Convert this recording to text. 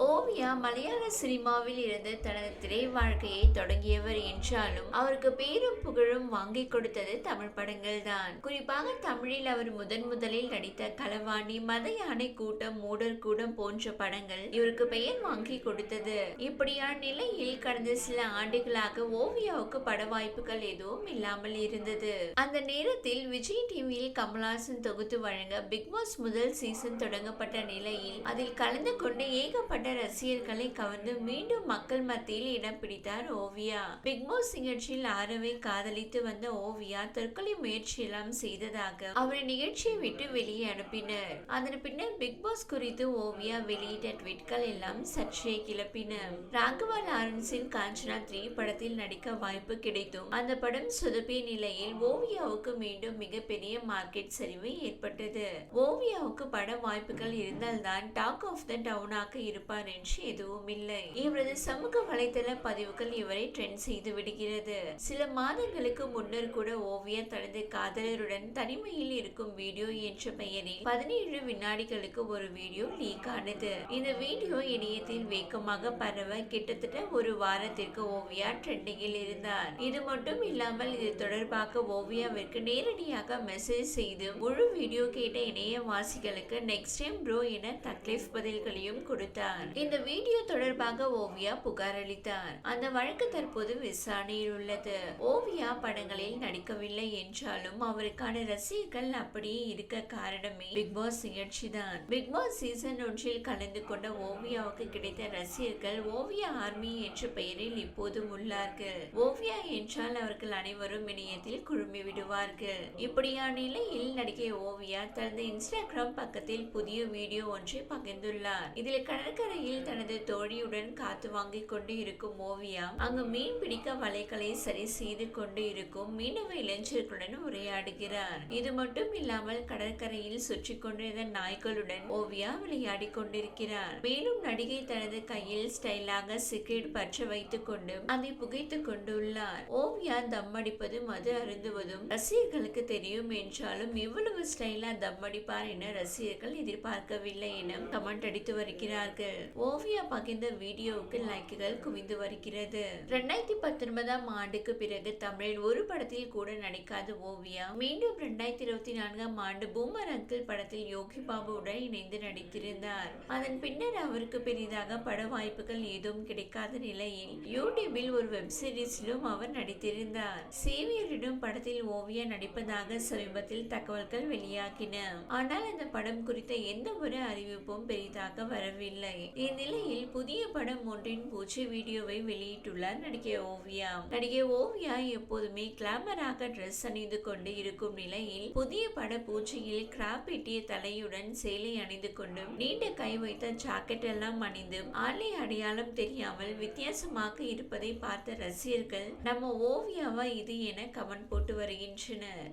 ஓவியா மலையாள சினிமாவில் இருந்து தனது திரை வாழ்க்கையை தொடங்கியவர் என்றாலும் அவருக்கு பேரும் புகழும் வாங்கி கொடுத்தது தமிழ் படங்கள் தான் குறிப்பாக தமிழில் அவர் முதன் முதலில் நடித்த களவாணி மத யானை கூட்டம் மூடர் கூடம் போன்ற படங்கள் இவருக்கு பெயர் வாங்கி கொடுத்தது. இப்படியான நிலையில் கடந்த சில ஆண்டுகளாக ஓவியாவுக்கு பட வாய்ப்புகள் எதுவும் இல்லாமல் இருந்தது. அந்த நேரத்தில் விஜய் டிவியில் கமல்ஹாசன் தொகுத்து வழங்க பிக் பாஸ் முதல் சீசன் தொடங்கப்பட்ட நிலையில் அதில் கலந்து கொண்டு ஏகப்பட்ட கண்ட ரசிகர்களை கவர்ந்து மீண்டும் மக்கள் மத்தியில் இடம் பிடித்தார் ஓவியா. பிக்பாஸ் நிகழ்ச்சியில் ஆரவை காதலித்து வந்த ஓவியா தற்கொலை முயற்சி எல்லாம் செய்ததாக அவரை நிகழ்ச்சியை விட்டு வெளியே அனுப்பினர். அதன் பின்னர் பிக்பாஸ் குறித்து ஓவியா வெளியிட்ட ட்வீட்கள் எல்லாம் சர்ச்சையை கிளப்பின. ராகவா லாரன்ஸின் காஞ்சனா த்ரீ படத்தில் நடிக்க வாய்ப்பு கிடைத்தும் அந்த படம் சொதப்பிய நிலையில் ஓவியாவுக்கு மீண்டும் மிகப்பெரிய மார்க்கெட் சரிவு ஏற்பட்டது. ஓவியாவுக்கு பட வாய்ப்புகள் இருந்தால்தான் டாக் ஆஃப் த டவுனாக இருப்பார். என்று எதுவும் இல்லை. இவரது சமூக வலைதள பதிவுகள் இவரை ட்ரெண்ட் செய்து விடுகிறது. சில மாதங்களுக்கு முன்னர் கூட ஓவியா தனது காதலருடன் தனிமையில் இருக்கும் வீடியோ என்ற பெயரில் பதினேழு வினாடிகளுக்கு ஒரு வீடியோ லீக் ஆனது. இந்த வீடியோ இணையத்தில் வேகமாக பரவ கிட்டத்தட்ட ஒரு வாரத்திற்கு ஓவியா ட்ரெண்டிங்கில் இருந்தார். இது மட்டும் இல்லாமல் இது தொடர்பாக ஓவியாவிற்கு நேரடியாக மெசேஜ் செய்து முழு வீடியோ கேட்ட இணையவாசிகளுக்கு நெக்ஸ்ட் டைம் ப்ரோ என தக்லீஃப் பதில்களையும் கொடுத்தார். இந்த வீடியோ தொடர்பாக ஓவியா புகார் அளித்தார். அந்த வழக்கு தற்போது விசாரணையில் உள்ளது. ஓவியா படங்களில் நடிக்கவில்லை என்றாலும் அவருக்கான ரசிகர்கள் அப்படியே இருக்க காரணமே பிக் பாஸ் நிகழ்ச்சி தான் பிக் பாஸ் சீசன் ஒன்றில் கலந்து கொண்ட ஓவியாவுக்கு கிடைத்த ரசிகர்கள் ஓவியா ஆர்மி என்ற பெயரில் இப்போதும் உள்ளார்கள். ஓவியா என்றால் அவர்கள் அனைவரும் இணையத்தில் குழுமி விடுவார்கள். இப்படியான நிலையில் நடிகை ஓவியா தனது இன்ஸ்டாகிராம் பக்கத்தில் புதிய வீடியோ ஒன்றை பகிர்ந்துள்ளார். இதில் கடற்கரை கடற்கரையில் தனது தோழியுடன் காத்து வாங்கி கொண்டு இருக்கும் ஓவியா அங்கு மீன் பிடிக்க வலைகளை சரி செய்து கொண்டு இருக்கும் மீனவ இளைஞர்களுடன் உரையாடுகிறார். இது மட்டும் இல்லாமல் கடற்கரையில் சுற்றி கொண்டிருந்த நாய்களுடன் ஓவியா விளையாடி கொண்டிருக்கிறார். மேலும் நடிகை தனது கையில் ஸ்டைலாக சிகரெட் பற்ற வைத்துக் கொண்டு அதை புகைத்துக் கொண்டுள்ளார். ஓவியா தம் அடிப்பதும் அது அருந்துவதும் ரசிகர்களுக்கு தெரியும் என்றாலும் இவ்வளவு ஸ்டைலா தம் அடிப்பார் என ரசிகர்கள் எதிர்பார்க்கவில்லை என கமெண்ட் அடித்து வருகிறார்கள். ஓவியா பகிர்ந்த வீடியோவுக்கு லைக்குகள் குவிந்து வருகிறது. ரெண்டாயிரத்தி பத்தொன்பதாம் ஆண்டுக்கு பிறகு தமிழில் ஒரு படத்தில் கூட நடிக்காத ஓவியா மீண்டும் ரெண்டாயிரத்தி இருபத்தி நான்காம் ஆண்டு பூமர் அங்கிள் படத்தில் யோகி பாபுவுடன் இணைந்து நடித்திருந்தார். அதன் பின்னர் அவருக்கு பெரிதாக பட வாய்ப்புகள் ஏதும் கிடைக்காத நிலையில் யூடியூபில் ஒரு வெப் சீரிஸிலும் அவர் நடித்திருந்தார். சேவியரிடம் படத்தில் ஓவியா நடிப்பதாக சமீபத்தில் தகவல்கள் வெளியாகின. ஆனால் அந்த படம் குறித்த எந்த ஒரு அறிவிப்பும் பெரிதாக வரவில்லை. இந்நிலையில் புதிய படம் ஒன்றின் பூச்சி வீடியோவை வெளியிட்டுள்ளார் நடிகை ஓவியா. நடிகை ஓவியா எப்போதுமே கிளாமராக ட்ரெஸ் அணிந்து கொண்டு இருக்கும் நிலையில் புதிய பட பூச்சியில் கிராப் தலையுடன் சேலை அணிந்து கொண்டும் நீண்ட கை வைத்த ஜாக்கெட் எல்லாம் அணிந்து ஆலை அடையாளம் தெரியாமல் வித்தியாசமாக இருப்பதை பார்த்த ரசிகர்கள் நம்ம ஓவியாவா இது என கமெண்ட் போட்டு வருகின்றனர்.